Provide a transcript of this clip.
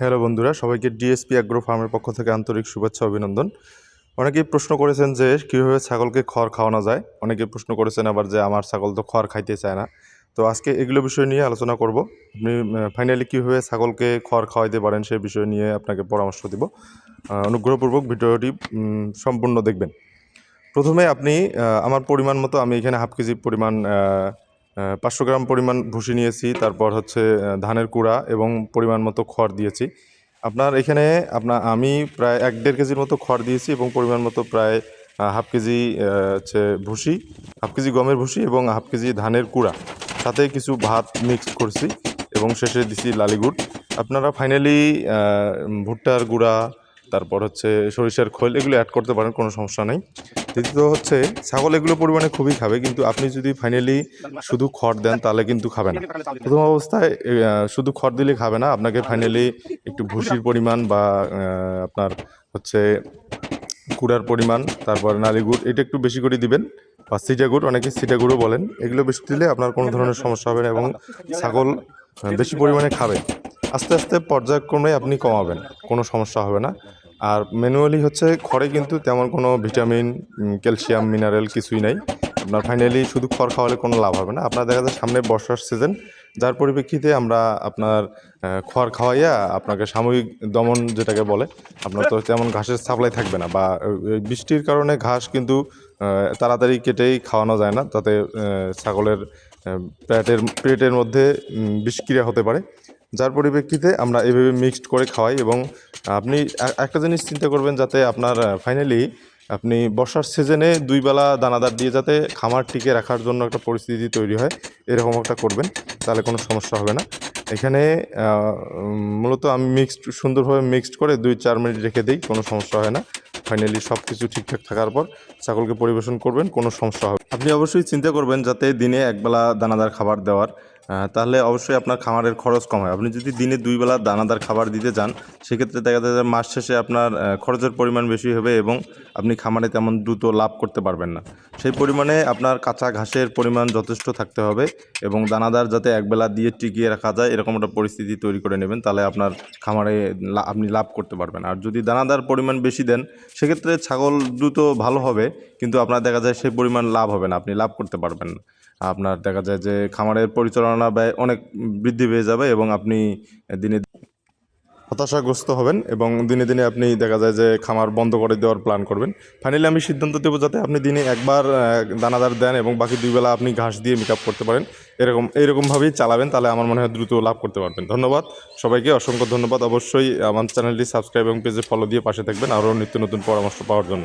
Hello বন্ধুরা, সবাইকে DSP agro ফার্মের পক্ষ থেকে আন্তরিক শুভেচ্ছা, অভিনন্দন। অনেকেই প্রশ্ন করেছেন যে, কীভাবে ছাগলকে খড় খাওয়ানো যায়? অনেকেই প্রশ্ন করেছেন আবার যে, আমার ছাগল তো খড় খাইতে চায় না। তো আজকে এগুলো বিষয় নিয়ে আলোচনা করব। আপনি ফাইনালি কীভাবে ছাগলকে খড় খাওয়াইতে পারেন সেই বিষয় নিয়ে আপনাকে পরামর্শ দিব। অনুগ্রহপূর্বক ভিডিওটি সম্পূর্ণ দেখবেন। প্রথমে আপনি আমার পরিমাণ মতো আমি এখানে হাফ কেজি পরিমাণ পাঁচশো গ্রাম পরিমাণ ভুসি নিয়েছি, তারপর হচ্ছে ধানের কুড়া এবং পরিমাণ মতো খড় দিয়েছি। আপনার এখানে আপনার আমি প্রায় এক দেড় কেজির মতো খড় দিয়েছি এবং পরিমাণ মতো প্রায় হাফ কেজি হচ্ছে ভুসি, হাফ কেজি গমের ভুসি এবং হাফ কেজি ধানের কুড়া। সাথে কিছু ভাত মিক্স করছি এবং শেষে দিছি লালিগুড় আপনারা ফাইনালি ভুট্টার গুঁড়া, তারপর হচ্ছে সরিষার খোল, এগুলো অ্যাড করতে পারেন, কোনো সমস্যা নেই। দ্বিতীয়ত হচ্ছে, ছাগল এগুলো পরিমাণে খুবই খাবে, কিন্তু আপনি যদি ফাইনালি শুধু খড় দেন, তাহলে কিন্তু খাবে না। প্রথম অবস্থায় শুধু খড় দিলে খাবে না, আপনাকে ফাইনালি একটু ভুসির পরিমাণ বা আপনার হচ্ছে কুড়ার পরিমাণ, তারপর নালি গুড়, এটা একটু বেশি করে দিবেন, বা সিটা গুড়, অনেকে সিটা গুঁড়ও বলেন, এগুলো বেশি দিলে আপনার কোনো ধরনের সমস্যা হবে না, এবং ছাগল বেশি পরিমাণে খাবে। আস্তে আস্তে পর্যায়ক্রমে আপনি কমাবেন, কোনো সমস্যা হবে না। আর ম্যানুয়ালি হচ্ছে খড়ে কিন্তু তেমন কোনো ভিটামিন ক্যালসিয়াম মিনারেল কিছুই নাই। আপনার ফাইনালি শুধু খড় খাওয়ালে কোনো লাভ হবে না। আপনার দেখা যায় সামনে বর্ষার সিজন যার পরিপ্রেক্ষিতে আমরা আপনার খড় খাওয়াইয়া আপনাকে সাময়িক দমন যেটাকে বলে, আপনার তো তেমন ঘাসের সাপ্লাই থাকবে না বা বৃষ্টির কারণে ঘাস কিন্তু তাড়াতাড়ি কেটেই খাওয়ানো যায় না। তাতে ছাগলের পেটের পেটের মধ্যে বিষক্রিয়া হতে পারে। যার পরিপ্রেক্ষিতে আমরা এভাবে মিক্সড করে খাওয়াই এবং আপনি একটা জিনিস চিন্তা করবেন যাতে আপনার ফাইনালি আপনি বর্ষার সিজনে দুই বেলা দানাদার দিয়ে যাতে খামার টিকে রাখার জন্য একটা পরিস্থিতি তৈরি হয়, এরকম একটা করবেন, তাহলে কোনো সমস্যা হবে না। এখানে মূলত আমি মিক্সড সুন্দরভাবে মিক্সড করে দুই চার মিনিট রেখে দিই, কোনো সমস্যা হয় না। ফাইনালি সব কিছু ঠিকঠাক থাকার পর ছাগলকে পরিবেশন করবেন, কোনো সমস্যা হবে আপনি অবশ্যই চিন্তা করবেন যাতে দিনে একবেলা দানাদার খাবার দেওয়ার তাহলে অবশ্যই আপনার খামারের খরচ কম হয়। আপনি যদি দিনে দুই বেলা দানাদার খাবার দিতে চান, সেক্ষেত্রে দেখা যায় মাস শেষে আপনার খরচের পরিমাণ বেশি হবে এবং আপনি খামারে তেমন দ্রুত লাভ করতে পারবেন না। সেই পরিমাণে আপনার কাঁচা ঘাসের পরিমাণ যথেষ্ট থাকতে হবে এবং দানাদার যাতে একবেলা দিয়ে টিকিয়ে রাখা যায়, এরকম একটা পরিস্থিতি তৈরি করে নেবেন, তাহলে আপনার খামারে আপনি লাভ করতে পারবেন। আর যদি দানাদার পরিমাণ বেশি দেন, সেক্ষেত্রে ছাগল দ্রুত ভালো হবে, কিন্তু আপনার দেখা যায় সেই পরিমাণ লাভ হবে না, আপনি লাভ করতে পারবেন না। আপনার দেখা যায় যে খামারের পরিচালনা ব্যয় অনেক বৃদ্ধি পেয়ে যাবে এবং আপনি দিনে হতাশাগ্রস্ত হবেন এবং দিনে দিনে আপনি দেখা যায় যে খামার বন্ধ করে দেওয়ার প্ল্যান করবেন। ফাইনালি আমি সিদ্ধান্ত দেবো যাতে আপনি দিনে একবার দানাদার দেন এবং বাকি দুই বেলা আপনি ঘাস দিয়ে মেক করতে পারেন। এরকম এইরকমভাবেই চালাবেন, তাহলে আমার মনে হয় দ্রুত লাভ করতে পারবেন। ধন্যবাদ সবাইকে, অসংখ্য ধন্যবাদ। অবশ্যই আমার চ্যানেলটি সাবস্ক্রাইব এবং পেজে ফলো দিয়ে পাশে থাকবেন। আরও নিত্য নতুন পরামর্শ পাওয়ার জন্য।